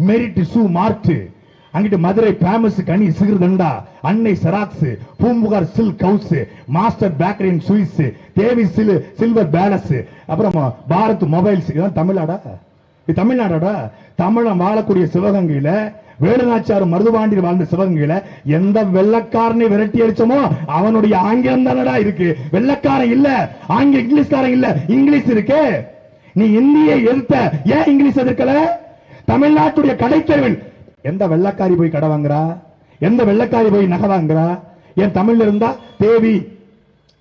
Merit shoe மார்ட் அங்கிட்டு Madurai famous Kani jigarthanda Annai xerox Poompuhar silk house master bakery and Swiss Devi chill silver palace அப்புறம் Bharat mobiles இதெல்லாம் தமிழ்நாடா? இது தமிழ்நாடாடா? தமிழன் வாழக்கூடிய சிவகங்கையில வேலுநாச்சியார் மருதுபாண்டியர் வாழ்ந்த சிவகங்கையில எந்த வெள்ளக்காரனை விரட்டி அடிச்சோமோ அவனுடைய ஆங்கிலம் தானடா இருக்கு. வெள்ளக்காரன் இல்ல. ஆங்கில இங்கிலீஷ்காரன் இல்ல. இங்கிலீஷ் இருக்கு. நீ இந்தியை எதிர்த்த ஏன் இங்கிலீஷ் எதிர்க்கல? தமிழ்நாட்டுடைய கடைத்தருவன் எந்த வெள்ளக்காரி போய் கடை வாங்குறா? எந்த வெள்ளக்காரி போய் நகை வாங்குறா? என் தமிழ்ல இருந்தா தேவி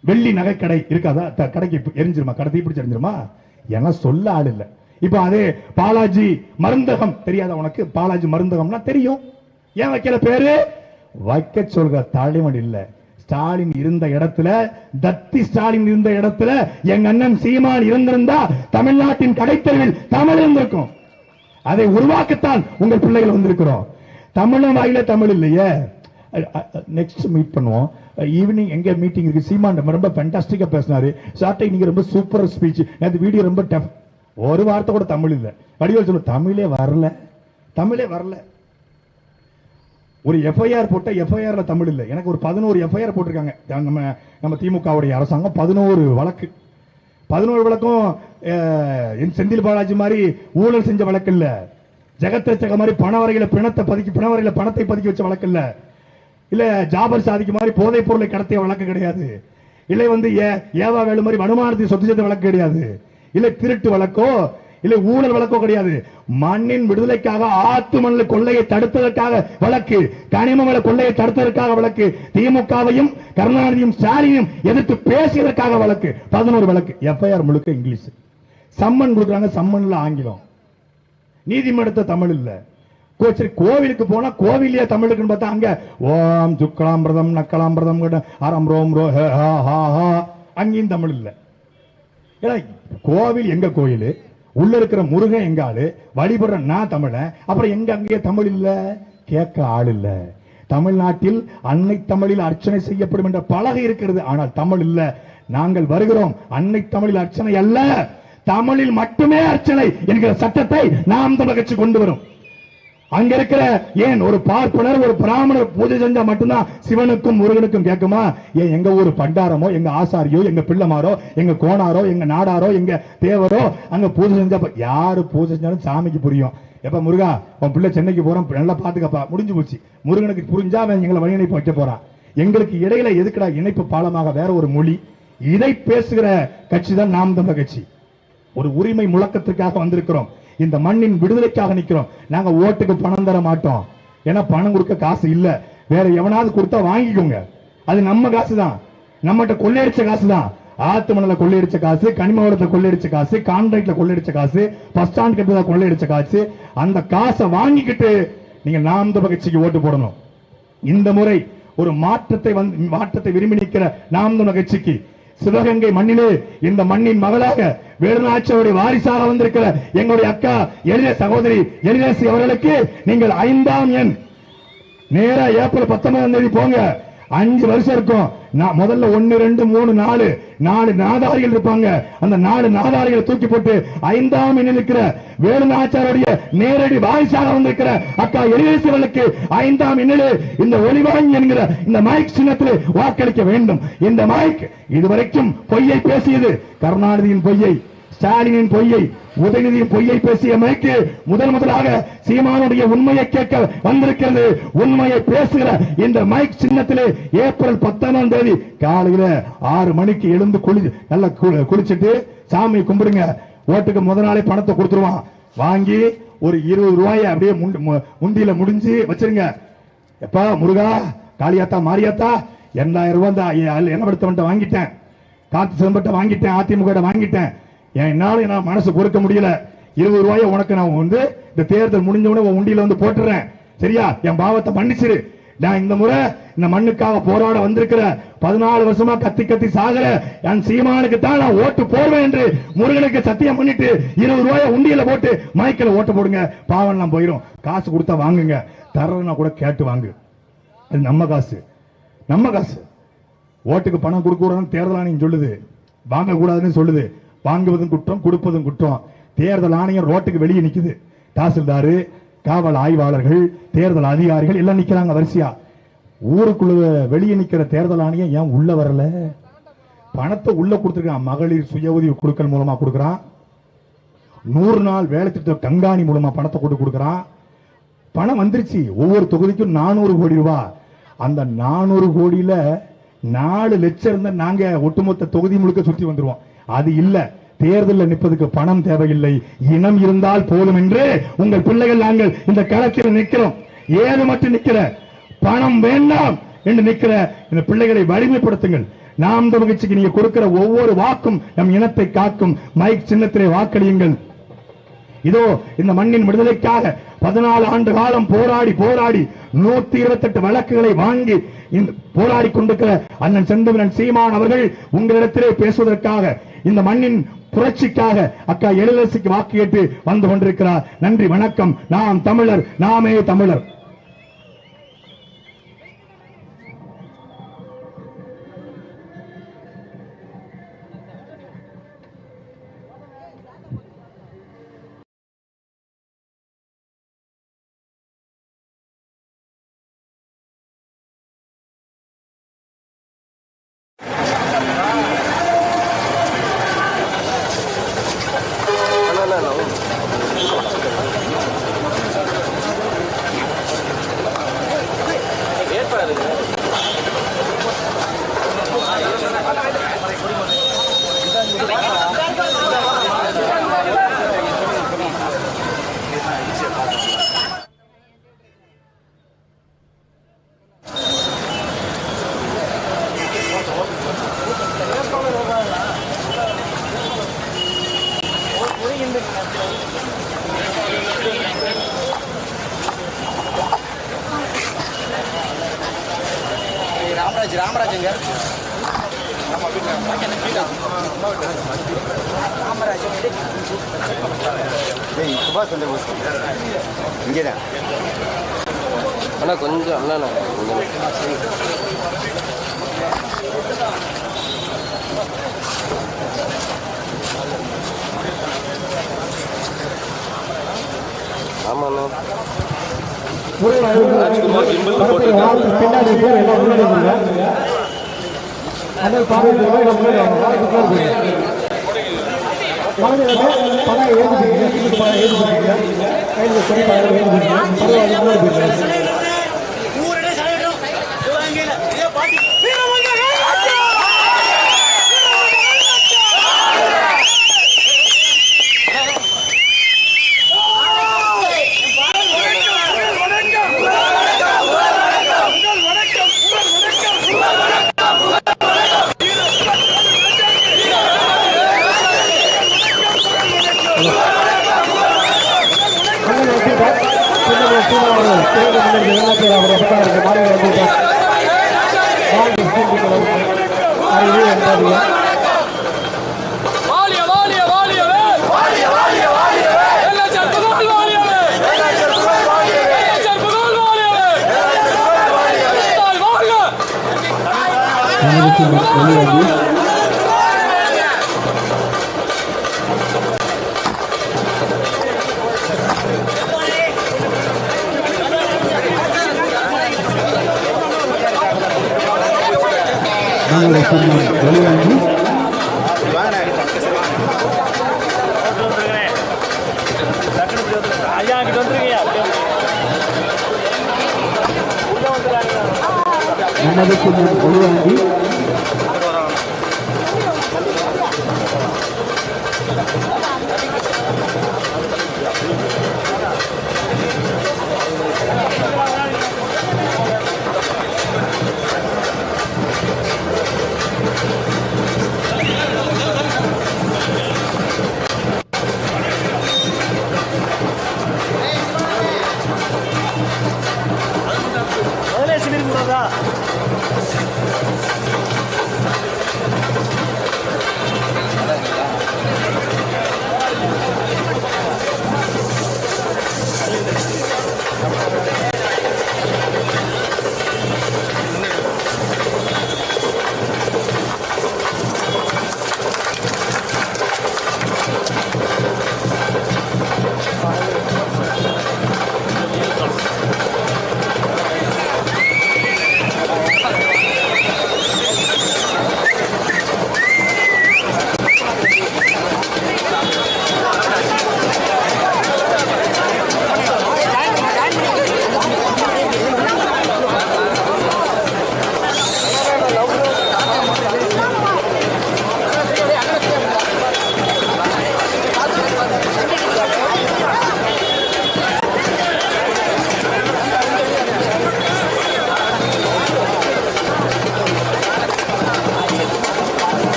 வெள்ளி நகைக்கடை இருக்காதா? த- கடைக்கு எரிஞ்சிருமா? கடை தீப்பிடிச்சு எரிஞ்சிருமா? என சொல்ல ஆள் இல்ல. இப்ப அதே பாலாஜி மருந்தகம் தெரியாத உனக்கு? பாலாஜி மருந்தகம்னா தெரியும். ஏன் வைக்கிற பேரு? வைக்க சொல்ற தலைவன் இல்ல. ஸ்டாலின் இருந்த இடத்துல தத்தி ஸ்டாலின் இருந்த இடத்துல எங்க அண்ணன் சீமான் இருந்திருந்தா தமிழ்நாட்டின் கடைத்தெருவில் தமிழ் இருந்திருக்கும். அதை உருவாக்கத்தான் உங்கள் பிள்ளைகள் வந்திருக்கிறோம். தமிழன் வாயில தமிழ் இல்லையே. நெக்ஸ்ட் மீட் பண்ணுவோம். ஈவினிங் எங்க மீட்டிங் இருக்கு? சீமான் ரொம்ப ஃபேண்டாஸ்டிக்கா பேசினாரு. சாட்டை நீங்க ரொம்ப சூப்பர் ஸ்பீச் நேற்று வீடியோ ரொம்ப டஃப் ஒரு வார்த்தை கூட தமிழ் இல்லை. வடிவேல் சொல்லு தமிழே வரல. தமிழே வரல. ஒரு எஃப்ஐஆர் போட்ட எஃப்ஐஆர்ல தமிழ் இல்லை. எனக்கு ஒரு பதினோரு எஃப்ஐஆர் போட்டிருக்காங்க. நம்ம நம்ம திமுகவுடைய அரசாங்கம் பதினோரு வழக்கு. பதினோரு வழக்கம் என் செந்தில் பாலாஜி மாதிரி ஊழல் செஞ்ச வழக்கு இல்ல. ஜெகத் ரட்சக மாதிரி பணவரையில பிணத்தை பதுக்கி பிணவரையில பணத்தை பதுக்கி வச்ச வழக்கு இல்ல. இல்ல ஜாபர் சாதிக்கு மாதிரி போதைப் பொருளை கடத்திய வழக்கு கிடையாது. இல்லை வந்து ஏ- ஏவா வேலு மாதிரி வருமானத்தை சொத்து சேர்த்த வழக்கு கிடையாது. இல்ல திருட்டு வழக்கோ இல்லை ஊழல் வழக்கோ கிடையாது. மண்ணின் விடுதலைக்காக ஆத்து மணல் கொள்ளையை தடுத்ததற்காக வழக்கு கனிம வள கொள்ளையை தடுத்ததற்காக வழக்கு திமுகவையும் கருணாநிதியும் ஸ்டாலினையும் எதிர்த்து பேசியதற்காக வழக்கு பதினோரு வழக்கு. எஃப்ஐஆர் முழுக்க இங்கிலீஷ். சம்மன் கொடுக்குறாங்க சம்மன்ல ஆங்கிலம். நீதிமன்றத்தை தமிழ் இல்ல. கோ- சரி கோவிலுக்கு போனா கோவிலே தமிழுக்குன்னு பார்த்தா அங்க ஓம் சுக்கலாம்பிரதம் நக்கலாம்பிரதம் அறம் ரோம் ரோ ஹே, ஹா, ஹா, ஹா. அங்கேயும் தமிழ் இல்ல. ஏன்னா கோவில் எங்க கோயில்? உள்ள இருக்கிற முருகன் எங்க ஆளு? வழிபடுற நான் தமிழன். அப்புறம் எங்க அங்கேயே தமிழ் இல்ல? கேட்க ஆள் இல்ல. தமிழ்நாட்டில் அன்னை தமிழில் அர்ச்சனை செய்யப்படும் என்ற பலகை இருக்கிறது. ஆனால் தமிழ் இல்ல. நாங்கள் வருகிறோம் அன்னை தமிழில் அர்ச்சனை அல்ல. தமிழில் மட்டுமே அர்ச்சனை என்கிற சட்டத்தை நாம் தமிழ் கட்சி கொண்டு வரும். அங்க இருக்கிற ஏன் ஒரு பார்ப்பனர் ஒரு பிராமணர் பூஜை செஞ்சா மட்டும்தான் சிவனுக்கும் முருகனுக்கும் கேட்குமா? ஏன் எங்க ஊர் பண்டாரமோ எங்க ஆசாரியோ எங்க பிள்ளைமாரோ எங்க கோணாரோ எங்க நாடாரோ எங்க தேவரோ அங்க பூஜை செஞ்சா யாரு பூஜை செஞ்சாலும் சாமிக்கு புரியும். எப்ப முருகா உன் பிள்ளை சென்னைக்கு போறோம் நல்லா பாத்துக்கப்பா முடிஞ்சு போச்சு. முருகனுக்கு புரிஞ்சா அவன் எங்களை வழி அனுப்பி வைக்க போறான் எங்களுக்கு இடையில எதுக்குடா இணைப்பு பாலமாக வேற ஒரு மொழி? இதை பேசுகிற கட்சி தான் நாம் தமிழ கட்சி. ஒரு உரிமை முழக்கத்திற்காக வந்திருக்கிறோம். இந்த மண்ணின் விடுதலைக்காக நிக்கிறோம். நாங்க ஓட்டுக்கு பணம் தர மாட்டோம். ஏன்னா பணம் கொடுக்க காசு இல்ல. வேற எவனாவது கொடுத்தா வாங்கிக்கோங்க. அது நம்ம காசு தான் நம்மகிட்ட கொள்ளையடிச்ச காசு தான் ஆத்து மணல கொள்ளையடிச்ச காசு கனிம வளத்தை கொள்ளையடிச்ச காசு கான்ட்ராக்ட்ல கொள்ளையடிச்ச காசு பஸ் ஸ்டாண்ட் கட்டுறதா கொள்ளையடிச்ச காசு அந்த காசை வாங்கிக்கிட்டு நீங்க நாம் கட்சிக்கு ஓட்டு போடணும். இந்த முறை ஒரு மாற்றத்தை வந்து மாற்றத்தை விரும்பி நிற்கிற நாம் கட்சிக்கு சிவகங்கை மண்ணிலே இந்த மண்ணின் மகளாக வேலுநாச்சியோடைய வாரிசாக வந்திருக்கிற எங்களுடைய அக்கா எழில சகோதரி எழிலரசி அவர்களுக்கு நீங்கள் ஐந்தாம் எண். நேரா ஏப்ரல் பத்தொன்பதாம் தேதி போங்க. அஞ்சு வருஷம் இருக்கும். நான் முதல்ல ஒன்னு ரெண்டு மூணு நாலு நாலு நாதாரிகள் இருப்பாங்க. அந்த நாலு நாதாரிகளை தூக்கி போட்டு ஐந்தாம் எண்ணில் இருக்கிற வேலுநாச்சாருடைய நேரடி வாரிசாக வந்திருக்கிற அக்கா எலிசவர்களுக்கு ஐந்தாம் எண்ணிலே இந்த ஒளிவாங்கி என்கிற இந்த மைக் சின்னத்தில் வாக்களிக்க வேண்டும். இந்த மைக் இதுவரைக்கும் பொய்யை பேசியது கருணாநிதியின் பொய்யை. ஸ்டாலினின் பொய்யை உதயநிதியின் பொய்யை பேசிய மைக்கு முதல் முதலாக சீமானுடைய உண்மையை கேட்க வந்திருக்கிறது. உண்மையை பேசுகிற இந்த மைக் சின்னத்திலே ஏப்ரல் பத்தாம் தேதி காலையில ஆறு மணிக்கு எழுந்து குளி நல்லா கு- குளிச்சிட்டு சாமி கும்பிடுங்க. ஓட்டுக்கு முத நாளே பணத்தை கொடுத்துருவான். வாங்கி ஒரு இருபது ரூபாய அப்படியே முண்டு- முந்தியில முடிஞ்சு வச்சிருங்க. எப்பா முருகா காளியாத்தா மாரியாத்தா எண்ணாயிரம் ரூபாய் என்ன ஐ- வாங்கிட்டேன். காத்து சிதம்பட்ட வாங்கிட்டேன் அதிமுக வாங்கிட்டேன். என்னால நான் மனசு பொறுக்க முடியல. இருபது ரூபாய உனக்கு நான் வந்து இந்த தேர்தல் முடிஞ்ச உடனே உன் உண்டியில வந்து போட்டுறேன். சரியா? என் பாவத்தை மன்னிச்சிரு. நான் இந்த முறை இந்த மண்ணுக்காக போராட வந்திருக்கிற பதினாலு வருஷமா கத்தி கத்தி சாகர என் சீமானுக்கு தான் நான் ஓட்டு போடுவேன் என்று முருகனுக்கு சத்தியம் பண்ணிட்டு இருபது ரூபாய உண்டியில போட்டு மைக்கில் ஓட்டு போடுங்க. பாவம் நான் போயிடும் காசு கொடுத்தா வாங்குங்க. தரனா கூட கேட்டு வாங்கு. அது நம்ம காசு. நம்ம காசு. ஓட்டுக்கு பணம் கொடுக்க கூடாதுன்னு தேர்தல் ஆணையம் சொல்லுது. வாங்க கூடாதுன்னு சொல்லுது. வாங்குவதும் குற்றம் கொடுப்பதும் குற்றம். தேர்தல் ஆணையம் ரோட்டுக்கு வெளியே நிக்குது. தாசில்தாரு காவல் ஆய்வாளர்கள் தேர்தல் அதிகாரிகள் எல்லாம் நிக்கிறாங்க வரிசையா. ஊருக்குள்ள வெளியே நிக்கிற தேர்தல் ஆணையம் ஏன் உள்ள வரல? பணத்தை உள்ள கொடுத்துருக்கான். மகளிர் சுய உதவி குழுக்கள் மூலமா கொடுக்குறான். நூறு நாள் வேலை திட்ட கண்காணி மூலமா பணத்தை கொண்டு கொடுக்குறான். பணம் வந்துருச்சு. ஒவ்வொரு தொகுதிக்கும் நானூறு கோடி ரூபாய் அந்த நானூறு கோடியில நாலு லட்சம் இருந்தா நாங்க ஒட்டுமொத்த தொகுதி முழுக்க சுத்தி வந்துருவோம். அது இல்ல. தேர்தலில் நிற்பதுக்கு பணம் தேவையில்லை. இனம் இருந்தால் போதும் என்று உங்கள் பிள்ளைகள் நாங்கள் இந்த களத்தில் நிற்கிறோம். ஏது மட்டும் நிற்கிற? பணம் வேண்டாம் என்று நிக்கிற இந்த பிள்ளைகளை வலிமைப்படுத்துங்கள். நாம் மகிழ்ச்சிக்கு நீங்க கொடுக்கிற ஒவ்வொரு வாக்கும் நம் இனத்தை காக்கும். மைக் சின்னத்திலே வாக்களியுங்கள். இதோ இந்த மண்ணின் விடுதலைக்காக பதினாலு ஆண்டு காலம் போராடி போராடி நூத்தி இருபத்தி எட்டு வழக்குகளை வாங்கி இந்த போராடி கொண்டிருக்கிற அண்ணன் செந்தமிழன் சீமான் அவர்கள் உங்களிடத்திலே பேசுவதற்காக இந்த மண்ணின் புரட்சிக்காக அக்கா எழிலரசிக்கு வாக்கு கேட்டு வந்து கொண்டிருக்கிறார். நன்றி வணக்கம். நாம் தமிழர் நாமே தமிழர். சுபாஷ் சந்திர போஸ் இங்கே தான் கொஞ்சம் அண்ணா ஆமாண்ணா. பின்னாடி பேர் எல்லாம் முன்னாடி வந்துருங்க அதே பாருங்க எல்லாம் பணம் வாங்க பணம் முன்னாடி போயிருங்க குழந்தைகளுக்கு படம் எழுதிருக்கீங்க கையில் சொல்லி பரவாயில்ல முன்னாடி போயிருங்க ஊரடே சரையிடும் சிவகங்கையில இதே பாட்டி அண்ணன் வந்துட்டார் சின்ன சீனாவோட தேர்தல் முன்னாடி வெளிநாட்டில் அவர் பக்கம் இருக்கு மாநில வந்துட்டார் வாங்கி சீட்டுகள் அது என்றார்கள் வாலிய வாலிய வாலியவே வாலிய வாலிய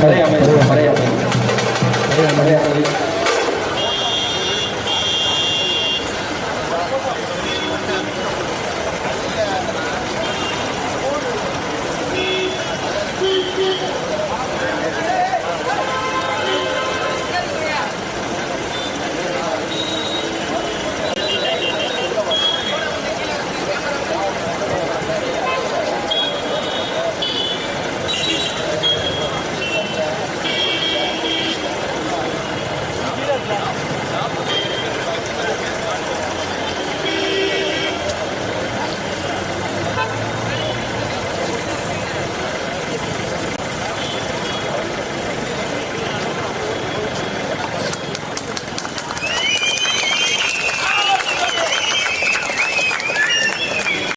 பழைய அமைச்சர் பழைய அமைச்சர் பழைய அமைச்சர்